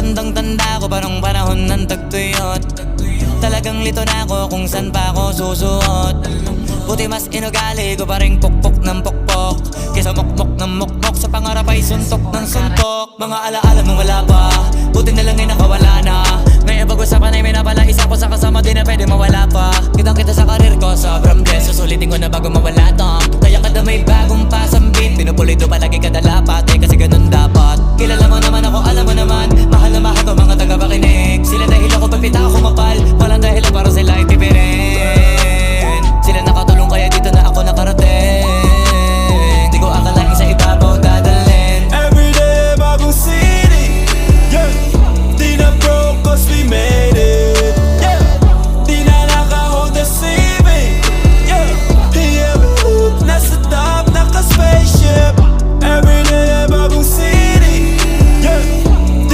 Tandang tanda ko parang panahon ng tagtuyot. Talagang lito na ako kung saan pa ako susuot. Buti mas inugali ko pa rin pukpok ng pukpok. Kesa mukmok ng mukmok Sa pangarap ay suntok ng suntok. Mga alaala nung wala pa Buti na lang ay nakawala na. Ngayon pag-usapan ay may napala Isa ko sa kasama di na pwede mawala pa. Kitang kita sa karir ko Sobrang blessed Susulitin ko na bago mawala to. Kaya kada